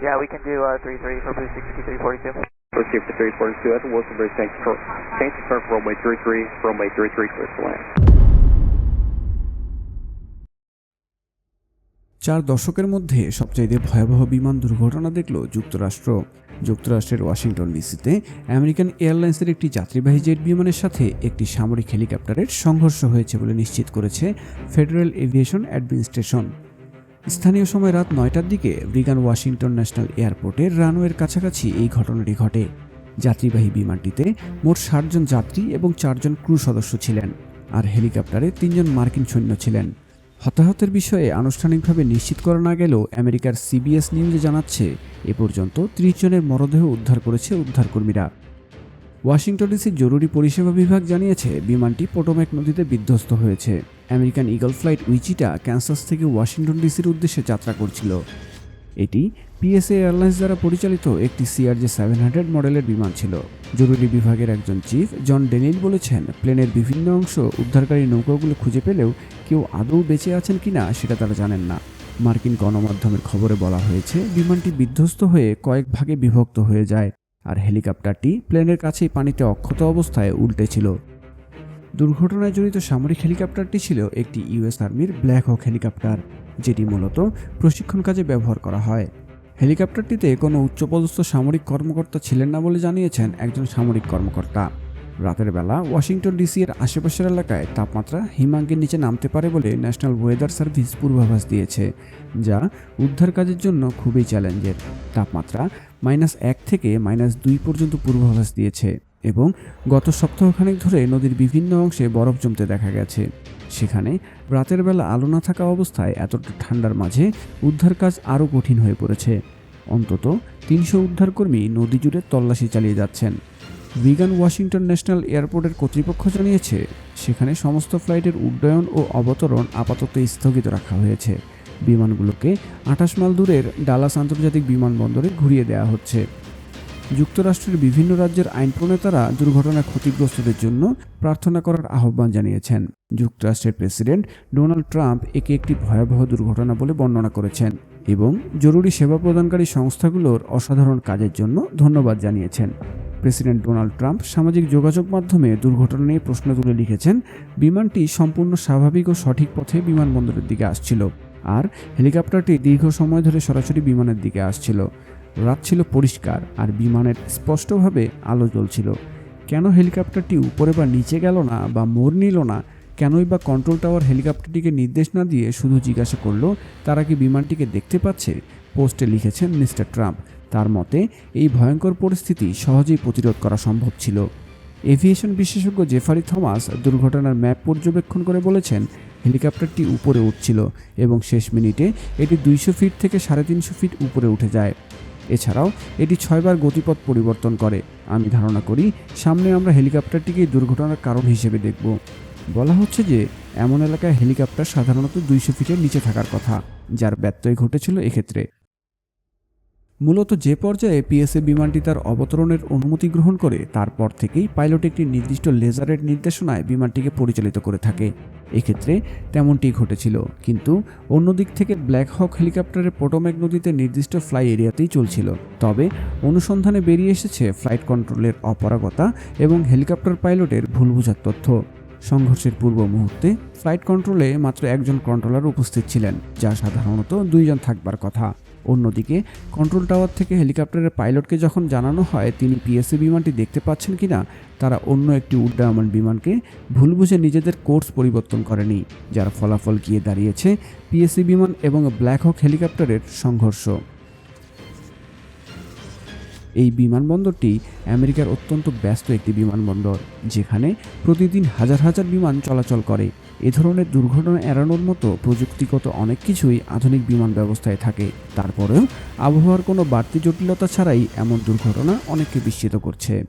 Yeah, we can do uh, 3-3 for Blue 6342. First for 342, that's Wilson Bridge, thanks for, confirm for runway 33, runway 33 clear to land. চার দশকের মধ্যে সবচাইতে ভয়াবহ বিমান দুর্ঘটনা দেখল যুক্তরাষ্ট্র যুক্তরাষ্ট্রের ওয়াশিংটন ডিসিতে আমেরিকান এয়ারলাইন্সের একটি যাত্রীবাহী জেট বিমানের সাথে একটি সামরিক হেলিকপ্টারের সংঘর্ষ হয়েছে বলে নিশ্চিত করেছে ফেডারেল এভিয়েশন অ্যাডমিনিস্ট্রেশন স্থানীয় সময় রাত নয়টার দিকে ব্রিগান ওয়াশিংটন ন্যাশনাল এয়ারপোর্টের রানওয়ের কাছাকাছি এই ঘটনাটি ঘটে। যাত্রীবাহী বিমানটিতে মোট ষাটজন যাত্রী এবং চারজন ক্রু সদস্য ছিলেন আর হেলিকপ্টারে তিনজন মার্কিন সৈন্য ছিলেন। হতাহতের বিষয়ে আনুষ্ঠানিকভাবে নিশ্চিত করা না গেলেও আমেরিকার সিবিএস নিউজে জানাচ্ছে, এ পর্যন্ত ত্রিশ জনের মরদেহ উদ্ধার করেছে উদ্ধারকর্মীরা। ওয়াশিংটন ডিসির জরুরি পরিষেবা বিভাগ জানিয়েছে, বিমানটি পোটোম্যাক নদীতে বিধ্বস্ত হয়েছে। American Eagle flight Wichita Kansas থেকে ওয়াশিংটন ডিসির উদ্দেশ্যে যাত্রা করছিল। এটি পিএসএ এয়ারলাইন্স দ্বারা পরিচালিত একটি সিআরজে সেভেন হান্ড্রেড মডেলের বিমান ছিল। জরুরি বিভাগের একজন চিফ জন ডেনিল বলেছেন, প্লেনের বিভিন্ন অংশ উদ্ধারকারী নৌকাগুলো খুঁজে পেলেও কেউ আদৌ বেঁচে আছেন কিনা সেটা তারা জানেন না। মার্কিন গণমাধ্যমের খবরে বলা হয়েছে, বিমানটি বিধ্বস্ত হয়ে কয়েক ভাগে বিভক্ত হয়ে যায়, আর হেলিকপ্টারটি প্লেনের কাছেই পানিতে অক্ষত অবস্থায় উল্টে ছিল। দুর্ঘটনায় জড়িত সামরিক হেলিকপ্টারটি ছিল একটি ইউএস আর্মির ব্ল্যাক হক হেলিকপ্টার, যেটি মূলত প্রশিক্ষণ কাজে ব্যবহার করা হয়। হেলিকপ্টারটিতে কোনো উচ্চপদস্থ সামরিক কর্মকর্তা ছিলেন না বলে জানিয়েছেন একজন সামরিক কর্মকর্তা। রাতের বেলা ওয়াশিংটন ডিসি এর আশেপাশের এলাকায় তাপমাত্রা হিমাঙ্কের নিচে নামতে পারে বলে ন্যাশনাল ওয়েদার সার্ভিস পূর্বাভাস দিয়েছে, যা উদ্ধার কাজের জন্য খুবই চ্যালেঞ্জের। তাপমাত্রা মাইনাস এক থেকে মাইনাস দুই পর্যন্ত পূর্বাভাস দিয়েছে। এবং গত সপ্তাহখানেক ধরে নদীর বিভিন্ন অংশে বরফ জমতে দেখা গেছে। সেখানে রাতের বেলা আলো না থাকা অবস্থায় এতটা ঠান্ডার মাঝে উদ্ধার কাজ আরও কঠিন হয়ে পড়েছে। অন্তত তিনশো উদ্ধারকর্মী নদী জুড়ে তল্লাশি চালিয়ে যাচ্ছেন। ভিগান ওয়াশিংটন ন্যাশনাল এয়ারপোর্টের কর্তৃপক্ষ জানিয়েছে, সেখানে সমস্ত ফ্লাইটের উড্ডয়ন ও অবতরণ আপাতত স্থগিত রাখা হয়েছে। বিমানগুলোকে আঠাশ মাইল দূরের ডালাস আন্তর্জাতিক বিমানবন্দরে ঘুরিয়ে দেওয়া হচ্ছে। যুক্তরাষ্ট্রের বিভিন্ন রাজ্যের আইন প্রণেতারা দুর্ঘটনায় ক্ষতিগ্রস্তদের জন্য প্রার্থনা করার আহ্বান জানিয়েছেন। যুক্তরাষ্ট্রের প্রেসিডেন্ট ডোনাল্ড ট্রাম্প একে একটি ভয়াবহ দুর্ঘটনা বলে বর্ণনা করেছেন এবং জরুরি সেবা প্রদানকারী সংস্থাগুলোর অসাধারণ কাজের জন্য ধন্যবাদ জানিয়েছেন। প্রেসিডেন্ট ডোনাল্ড ট্রাম্প সামাজিক যোগাযোগ মাধ্যমে দুর্ঘটনা নিয়ে প্রশ্ন তুলে লিখেছেন, বিমানটি সম্পূর্ণ স্বাভাবিক ও সঠিক পথে বিমানবন্দরের দিকে আসছিল, আর হেলিকপ্টারটি দীর্ঘ সময় ধরে সরাসরি বিমানের দিকে আসছিল। রাত ছিল পরিষ্কার আর বিমানের স্পষ্টভাবে আলো জ্বলছিল। কেন হেলিকপ্টারটি উপরে বা নিচে গেল না বা মোড় নিল না? কেনই বা কন্ট্রোল টাওয়ার হেলিকপ্টারটিকে নির্দেশ না দিয়ে শুধু জিজ্ঞাসা করল, তারা কি বিমানটিকে দেখতে পাচ্ছে? পোস্টে লিখেছেন মিস্টার ট্রাম্প। তার মতে, এই ভয়ঙ্কর পরিস্থিতি সহজেই প্রতিরোধ করা সম্ভব ছিল। এভিয়েশন বিশেষজ্ঞ জেফারি থমাস দুর্ঘটনার ম্যাপ পর্যবেক্ষণ করে বলেছেন, হেলিকপ্টারটি উপরে উঠছিল এবং শেষ মিনিটে এটি দুইশো ফিট থেকে সাড়ে তিনশো ফিট উপরে উঠে যায়। এছাড়াও এটি ছয়বার গতিপথ পরিবর্তন করে। আমি ধারণা করি সামনে আমরা হেলিকপ্টারটিকে দুর্ঘটনার কারণ হিসেবে দেখব। বলা হচ্ছে যে এমন এলাকায় হেলিকপ্টার সাধারণত দুইশো ফিটের নিচে থাকার কথা, যার ব্যত্যয় ঘটেছিল এক্ষেত্রে। মূলত যে পর্যায়ে পিএসএ বিমানটি তার অবতরণের অনুমতি গ্রহণ করে, তারপর থেকেই পাইলট একটি নির্দিষ্ট লেজারের নির্দেশনায় বিমানটিকে পরিচালিত করে থাকে। এক্ষেত্রে তেমনটি ঘটেছিল। কিন্তু অন্যদিক থেকে ব্ল্যাক হক হেলিকপ্টারের পোটোম্যাক নদীতে নির্দিষ্ট ফ্লাই এরিয়াতেই চলছিল। তবে অনুসন্ধানে বেরিয়ে এসেছে ফ্লাইট কন্ট্রোলের অপারগতা এবং হেলিকপ্টার পাইলটের ভুল বোঝার তথ্য। সংঘর্ষের পূর্ব মুহূর্তে ফ্লাইট কন্ট্রোলে মাত্র একজন কন্ট্রোলার উপস্থিত ছিলেন, যা সাধারণত দুইজন থাকবার কথা। অন্যদিকে কন্ট্রোল টাওয়ার থেকে হেলিকপ্টারের পাইলটকে যখন জানানো হয়, তিনি পিএসসি বিমানটি দেখতে পাচ্ছেন কি না তারা অন্য একটি উড্ডয়মান বিমানকে ভুল বুঝে নিজেদের কোর্স পরিবর্তন করেনি, যার ফলাফল গিয়ে দাঁড়িয়েছে পিএসসি বিমান এবং ব্ল্যাক হক হেলিকপ্টারের সংঘর্ষ। এই বিমানবন্দরটি আমেরিকার অত্যন্ত ব্যস্ত একটি বিমানবন্দর, যেখানে প্রতিদিন হাজার হাজার বিমান চলাচল করে। এ ধরনের দুর্ঘটনা এড়ানোর মতো প্রযুক্তিগত অনেক কিছুই আধুনিক বিমান ব্যবস্থায় থাকে। তারপরেও আবহাওয়ার কোনো বাড়তি জটিলতা ছাড়াই এমন দুর্ঘটনা অনেককে বিস্মিত করছে।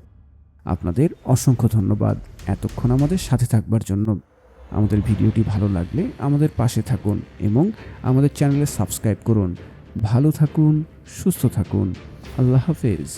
আপনাদের অসংখ্য ধন্যবাদ এতক্ষণ আমাদের সাথে থাকবার জন্য। আমাদের ভিডিওটি ভালো লাগলে আমাদের পাশে থাকুন এবং আমাদের চ্যানেলে সাবস্ক্রাইব করুন। ভালো থাকুন, সুস্থ থাকুন। আল্লাহ হাফেজ